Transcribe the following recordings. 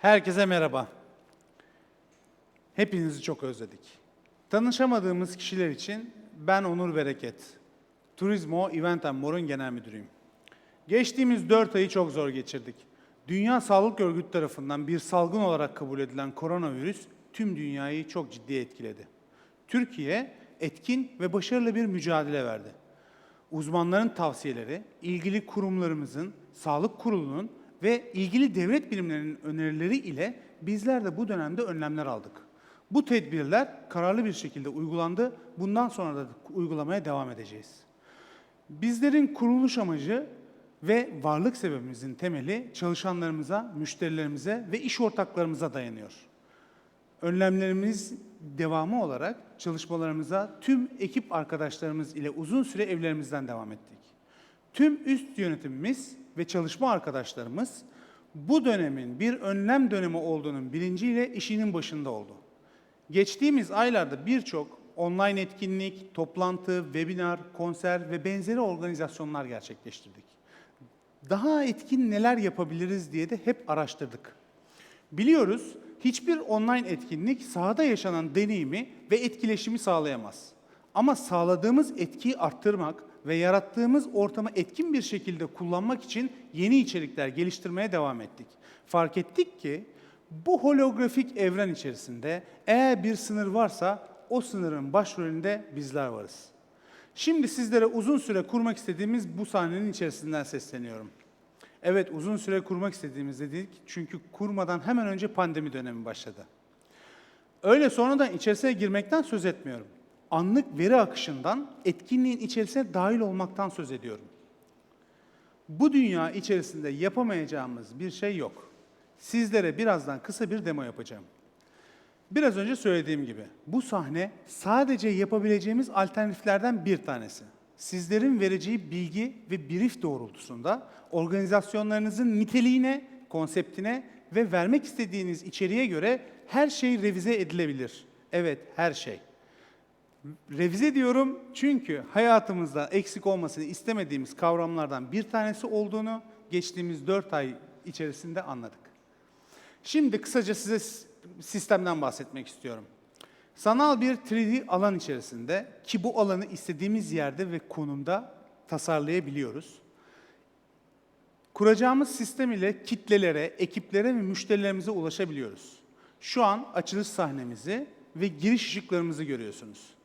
Herkese merhaba. Hepinizi çok özledik. Tanışamadığımız kişiler için ben Onur Bereket. Turizmo Event and More'un genel müdürüyüm. Geçtiğimiz 4 ayı çok zor geçirdik. Dünya Sağlık Örgütü tarafından bir salgın olarak kabul edilen koronavirüs tüm dünyayı çok ciddi etkiledi. Türkiye etkin ve başarılı bir mücadele verdi. Uzmanların tavsiyeleri, ilgili kurumlarımızın, sağlık kurulunun ve ilgili devlet birimlerinin önerileri ile bizler de bu dönemde önlemler aldık. Bu tedbirler kararlı bir şekilde uygulandı. Bundan sonra da uygulamaya devam edeceğiz. Bizlerin kuruluş amacı ve varlık sebebimizin temeli çalışanlarımıza, müşterilerimize ve iş ortaklarımıza dayanıyor. Önlemlerimiz devamı olarak çalışmalarımıza tüm ekip arkadaşlarımız ile uzun süre evlerimizden devam ettik. Tüm üst yönetimimiz ve çalışma arkadaşlarımız bu dönemin bir önlem dönemi olduğunun bilinciyle işinin başında oldu. Geçtiğimiz aylarda birçok online etkinlik, toplantı, webinar, konser ve benzeri organizasyonlar gerçekleştirdik. Daha etkin neler yapabiliriz diye de hep araştırdık. Biliyoruz hiçbir online etkinlik sahada yaşanan deneyimi ve etkileşimi sağlayamaz. Ama sağladığımız etkiyi arttırmak ve yarattığımız ortamı etkin bir şekilde kullanmak için yeni içerikler geliştirmeye devam ettik. Fark ettik ki bu holografik evren içerisinde eğer bir sınır varsa o sınırın başrolünde bizler varız. Şimdi sizlere uzun süre kurmak istediğimiz bu sahnenin içerisinden sesleniyorum. Evet uzun süre kurmak istediğimiz dedik çünkü kurmadan hemen önce pandemi dönemi başladı. Öyle sonradan içerisine girmekten söz etmiyorum. Anlık veri akışından etkinliğin içerisine dahil olmaktan söz ediyorum. Bu dünya içerisinde yapamayacağımız bir şey yok. Sizlere birazdan kısa bir demo yapacağım. Biraz önce söylediğim gibi bu sahne sadece yapabileceğimiz alternatiflerden bir tanesi. Sizlerin vereceği bilgi ve brief doğrultusunda organizasyonlarınızın niteliğine, konseptine ve vermek istediğiniz içeriğe göre her şey revize edilebilir. Evet, her şey. Revize diyorum çünkü hayatımızda eksik olmasını istemediğimiz kavramlardan bir tanesi olduğunu geçtiğimiz 4 ay içerisinde anladık. Şimdi kısaca size sistemden bahsetmek istiyorum. Sanal bir 3D alan içerisinde ki bu alanı istediğimiz yerde ve konumda tasarlayabiliyoruz. Kuracağımız sistem ile kitlelere, ekiplere ve müşterilerimize ulaşabiliyoruz. Şu an açılış sahnemizi ve giriş ışıklarımızı görüyorsunuz.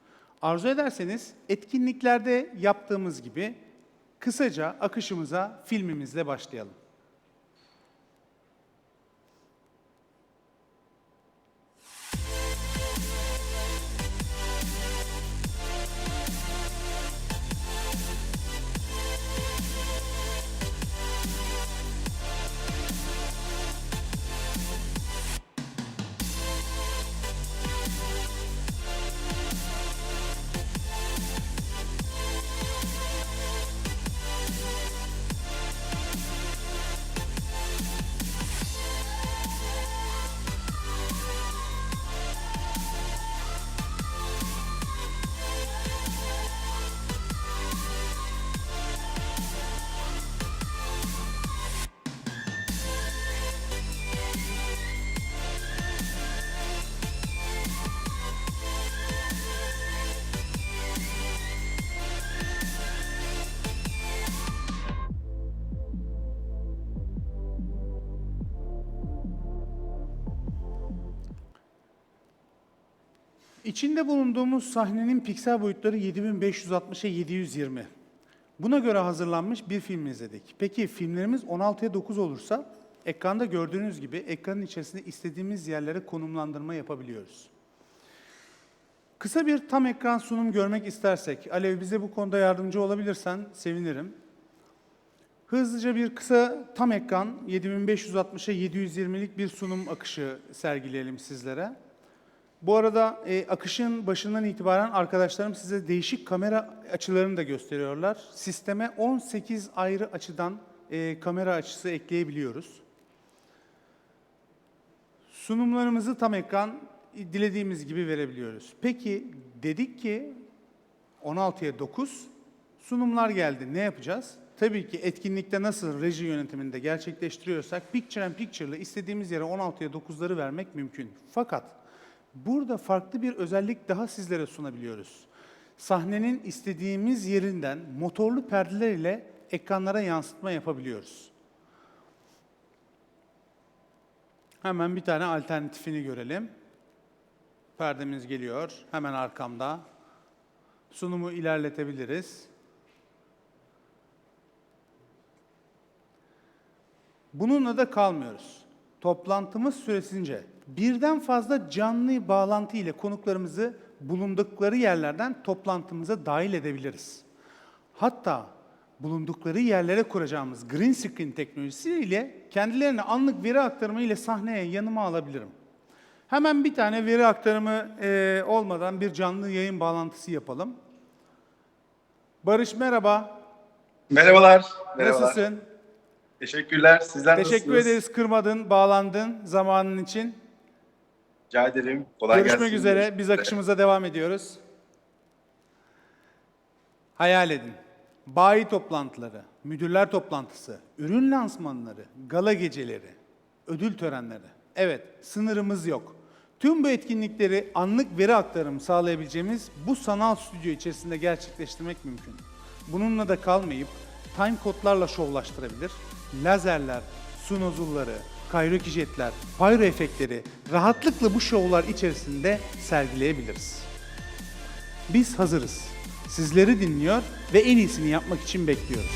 Arzu ederseniz etkinliklerde yaptığımız gibi kısaca akışımıza filmimizle başlayalım. İçinde bulunduğumuz sahnenin piksel boyutları 7560'a 720. Buna göre hazırlanmış bir film izledik. Peki filmlerimiz 16'ya 9 olursa ekranda gördüğünüz gibi ekranın içerisinde istediğimiz yerlere konumlandırma yapabiliyoruz. Kısa bir tam ekran sunum görmek istersek, Alev bize bu konuda yardımcı olabilirsen sevinirim. Hızlıca bir kısa tam ekran 7560'a 720'lik bir sunum akışı sergileyelim sizlere. Bu arada e, akışın başından itibaren arkadaşlarım size değişik kamera açılarını da gösteriyorlar. Sisteme 18 ayrı açıdan e, kamera açısı ekleyebiliyoruz. Sunumlarımızı tam ekran e, dilediğimiz gibi verebiliyoruz. Peki dedik ki 16'ya 9 sunumlar geldi. Ne yapacağız? tabii ki etkinlikte nasıl reji yönetiminde gerçekleştiriyorsak Picture and Picture'la istediğimiz yere 16'ya 9'ları vermek mümkün. Fakat burada farklı bir özellik daha sizlere sunabiliyoruz. Sahnenin istediğimiz yerinden motorlu perdeler ile ekranlara yansıtma yapabiliyoruz. Hemen bir tane alternatifini görelim. Perdemiz geliyor. Hemen arkamda. Sunumu ilerletebiliriz. Bununla da kalmıyoruz. Toplantımız süresince birden fazla canlı bağlantı ile konuklarımızı bulundukları yerlerden toplantımıza dahil edebiliriz. Hatta bulundukları yerlere kuracağımız green screen teknolojisiyle kendilerine anlık veri aktarımı ile sahneye yanıma alabilirim. Hemen bir tane veri aktarımı e, olmadan bir canlı yayın bağlantısı yapalım. Barış merhaba. Merhabalar. Merhabalar. Nasılsın? Teşekkürler. Sizler Teşekkür nasılsınız? ederiz kırmadın, bağlandın zamanın için. Rica ederim. Kolay Görüşmek gelsin. üzere. Biz akışımıza devam ediyoruz. Hayal edin. Bayi toplantıları, müdürler toplantısı, ürün lansmanları, gala geceleri, ödül törenleri. Evet, sınırımız yok. Tüm bu etkinlikleri anlık veri aktarımı sağlayabileceğimiz bu sanal stüdyo içerisinde gerçekleştirmek mümkün. Bununla da kalmayıp time kodlarla şovlaştırabilir, lazerler, su nozulları, kayraki jetler, pyro efektleri rahatlıkla bu şovlar içerisinde sergileyebiliriz. Biz hazırız. Sizleri dinliyor ve en iyisini yapmak için bekliyoruz.